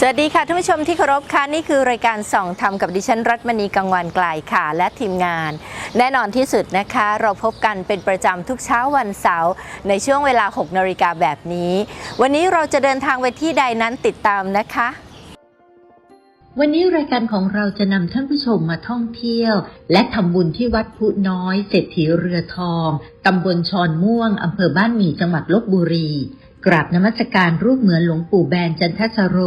สวัสดีค่ะท่านผู้ชมที่เคารพค่ะนี่คือรายการส่องธรรมกับดิฉันรัตมณีกังวานไกลค่ะ และทีมงาน แน่นอนที่สุดนะคะ เราพบกันเป็นประจำทุกเช้าวันเสาร์ในช่วงเวลา 6นาฬิกาแบบนี้ วันนี้เราจะเดินทางไปที่ใดนั้นติดตามนะคะ วันนี้รายการของเราจะนำท่านผู้ชมมาท่องเที่ยว และทำบุญที่วัดพุน้อยเศรษฐีเรือทองตำบลชอนม่วงอำเภอบ้านหมี่จังหวัดลบบุรี กราบนมัสการรูปเหมือนหลวงปู่แบนจันทสโร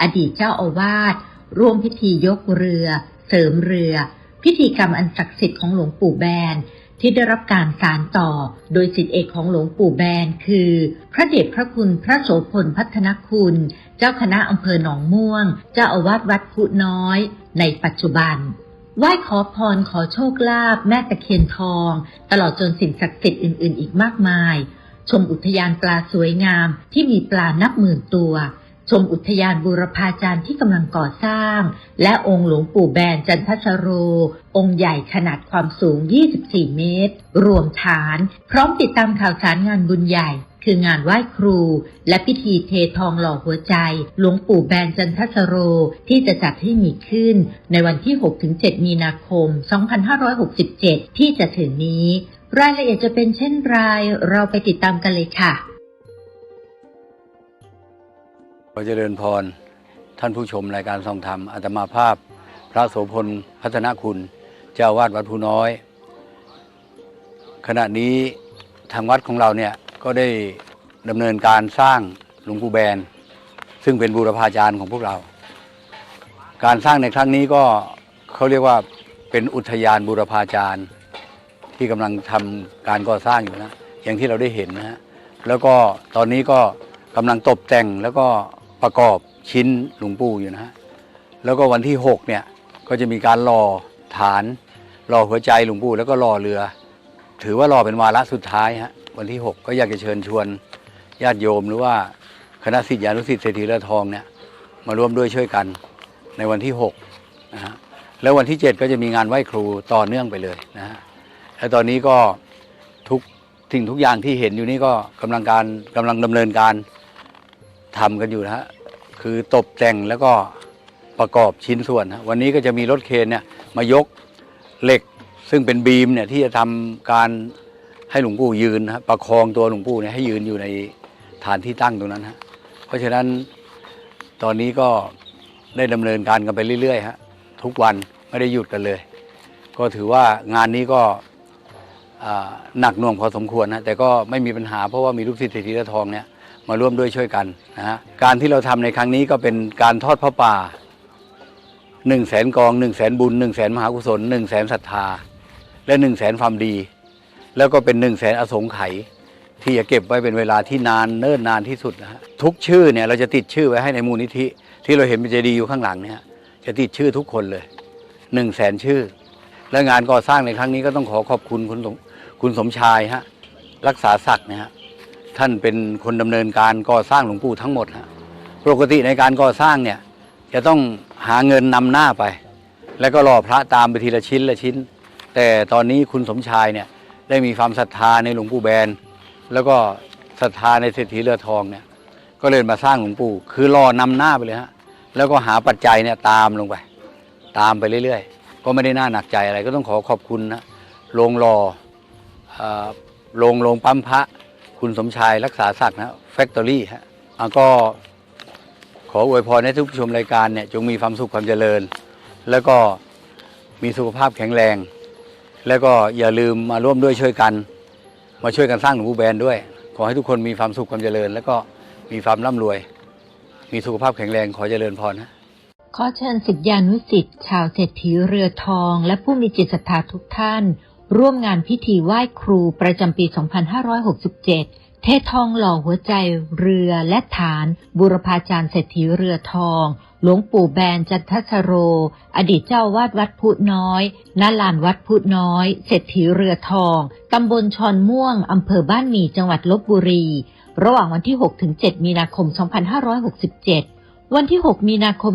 อดีตเจ้าอาวาส ร่วมพิธียกเรือ เสริมเรือ พิธีกรรมอันศักดิ์สิทธิ์ของหลวงปู่แบนที่ได้รับการสารต่อ โดยสิทธิเอกของหลวงปู่แบนคือ พระเดชพระคุณพระโสพลพัฒนคุณ เจ้าคณะอำเภอหนองม่วง เจ้าอาวาสวัดพุน้อย ในปัจจุบันไหว้ขอพรขอโชคลาภแม่ตะเคียนทอง ตลอดจนสิ่งศักดิ์สิทธิ์อื่น ๆ อีกมากมาย ชมอุทยานปลาสวยงามที่มีปลานับหมื่นตัว ชมอุทยานบูรพาจารย์ที่กำลังก่อสร้าง และองค์หลวงปู่แบนจันทสโร องค์ใหญ่ขนาดความสูง 24 เมตร รวมฐาน พร้อมติดตามข่าวสารงานบุญใหญ่คืองานไหว้ครู และพิธีเททองหล่อหัวใจ หลวงปู่แบนจันทสโร ที่จะจัดให้มีขึ้น ในวันที่ 6-7 มีนาคม 2567 ที่จะถึงนี้ รายละเอียดจะเป็นเช่นไรเราไปติดตามกันเลยค่ะ ขอเจริญพร ท่านผู้ชมรายการทรงธรรมอาตมาภาพ พระโสพลพัฒนคุณ เจ้าวาดวัดภูน้อย ขณะนี้ทางวัดของเราเนี่ยก็ได้ดำเนินการสร้างหลวงปู่แบน ซึ่งเป็นบูรพาจารย์ของพวกเรา การสร้างในครั้งนี้ก็เขาเรียกว่าเป็นอุทยานบูรพาจารย์ ที่กำลังทำการก่อสร้างอยู่นะ อย่างที่เราได้เห็นนะฮะแล้วก็ตอนนี้ก็กำลังตกแต่งแล้วก็ประกอบชิ้นหลวงปู่อยู่นะฮะแล้วก็วันที่6เนี่ยก็จะมีการรอฐานรอหัวใจหลวงปู่แล้วก็รอเรือ ถือว่ารอเป็นวาระสุดท้ายฮะวันที่ 6 ก็อยากจะเชิญชวนญาติโยมหรือว่าคณะสิทธิานุสิทธิเศรษฐีเรือทองเนี่ยมาร่วมด้วยช่วยกันในวันที่6นะฮะแล้ววันที่ 7 ก็จะมีงานไหว้ครูต่อเนื่องไปเลยนะฮะ และตอนนี้ก็ทุกสิ่งทุกอย่างที่เห็นอยู่นี่ก็กำลังการกำลังดำเนินการทำกันอยู่นะฮะคือตกแต่งแล้วก็ประกอบชิ้นส่วนนะวันนี้ก็จะมีรถเคนเนี่ยมายกเหล็กซึ่งเป็นบีมเนี่ยที่จะทำการให้หลวงปู่ยืนนะฮะประคองตัวหลวงปู่เนี่ยให้ยืนอยู่ในฐานที่ตั้งตรงนั้นฮะเพราะฉะนั้นตอนนี้ก็ได้ดำเนินการกันไปเรื่อยๆฮะทุกวันไม่ได้หยุดกันเลย ก็ถือว่างานนี้ก็ หนักหน่วงพอสมควรนะแต่ก็ไม่มีปัญหาเพราะว่ามีลูกศิษย์เศรษฐีเรือทองเนี่ยมาร่วมด้วยช่วยกันนะฮะการที่เราทำในครั้งนี้ก็เป็นการทอดพระป่าหนึ่งแสนกองหนึ่งแสนบุญหนึ่งแสนมหากุศลหนึ่งแสนศรัทธา และหนึ่งแสนความดี แล้วก็เป็นหนึ่งแสนอสงไขยที่จะเก็บไว้เป็นเวลาที่นานเนิ่นนานที่สุดนะฮะทุกชื่อเนี่ยเราจะติดชื่อไว้ให้ในมูลนิธิ ที่เราเห็นเป็นเจดีย์อยู่ข้างหลังเนี่ยจะติดชื่อทุกคนเลยหนึ่งแสนชื่อ และงานก่อสร้างในครั้งนี้ก็ต้องขอขอบคุณคุณ คุณสมชายฮะรักษาศักดิ์นะฮะท่านเป็นคนดำเนินการก่อสร้างหลวงปู่ทั้งหมดฮะปกติในการก่อสร้างเนี่ยจะต้องหาเงินนำหน้าไป แล้วก็รอพระตามไปทีละชิ้นละชิ้น แต่ตอนนี้คุณสมชายเนี่ยได้มีความศรัทธาในหลวงปู่แบน แล้วก็ศรัทธาในเศรษฐีเรือทองเนี่ยก็เลยมาสร้างหลวงปู่คือรอนำหน้าไปเลยฮะแล้วก็หาปัจจัยเนี่ยตามลงไป ตามไปเรื่อยๆ ก็ไม่ได้น่าหนักใจอะไร ก็ต้องขอขอบคุณนะโรงรอ โรงโรงปั๊มพระ คุณสมชายรักษาศักดิ์นะแฟคทอรี่ฮะอะก็ขออวยพรให้ทุกผู้ชมรายการเนี่ยจงมีความสุขความเจริญ แล้วก็มีสุขภาพแข็งแรง แล้วก็อย่าลืมมาร่วมด้วยช่วยกัน มาช่วยกันสร้างหลวงปู่แบนด้วย ขอให้ทุกคนมีความสุขความเจริญ แล้วก็มีความร่ำรวย มีสุขภาพแข็งแรงขอเจริญพรนะขอเชิญสิทธิานุสิทธิ์ชาวเศรษฐีเรือทอง และผู้มีจิตศรัทธาทุกท่าน ร่วมงานพิธีไหว้ครูประจำปี 2567 เททองหล่อหัวใจเรือและฐาน บุรพาจารย์เศรษฐีเรือทอง หลวงปู่แบนจันทสโร อดีตเจ้าวาดวัดพุน้อยณลานวัดพุน้อย เศรษฐีเรือทอง ตำบลชอนม่วง อำเภอบ้านหมี่จังหวัดลบบุรี ระหว่างวันที่ 6-7 มีนาคม 2567 วันที่ 6 มีนาคม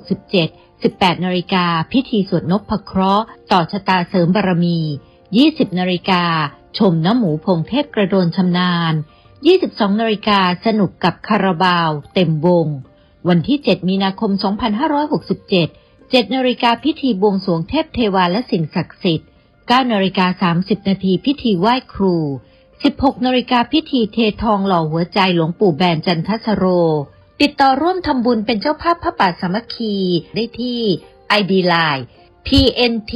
2567 18นาฬิกาพิธีสวดนพเคราะห์ต่อชะตาเสริมบารมี 20นาฬิกาชมน้ำหมูพงเทพกระโดนชำนาญ 22นาฬิกาสนุกกับคาราบาว เต็มวง วันที่ 7 มีนาคม 2567 7นาฬิกาพิธีบวงสรวงเทพเทวาและสิ่งศักดิ์สิทธิ์ 9นาฬิกา30นาทีพิธีไหว้ครู 16นาฬิกาพิธีเททองหล่อหัวใจหลวงปู่แบนจันทสโร ติดต่อร่วมทำบุญเป็นเจ้าภาพพระป่าสามัคคีได้ที่ ID Line TNT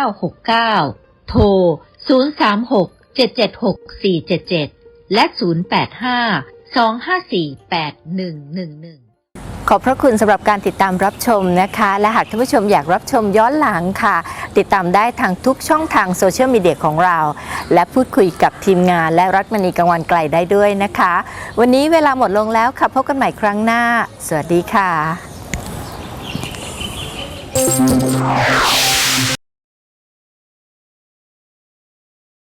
6969 โทร 036 776 477 และ 085 254 8111 ขอบพระคุณสำหรับการติดตามรับชมนะคะ และหากท่านผู้ชมอยากรับชมย้อนหลังค่ะ ติดตามได้ทางทุกช่องทางโซเชียลมีเดียของเรา และพูดคุยกับทีมงานและรัฐมณีกังวันไกลได้ด้วยนะคะ วันนี้เวลาหมดลงแล้วค่ะพบกันใหม่ครั้งหน้า สวัสดีค่ะ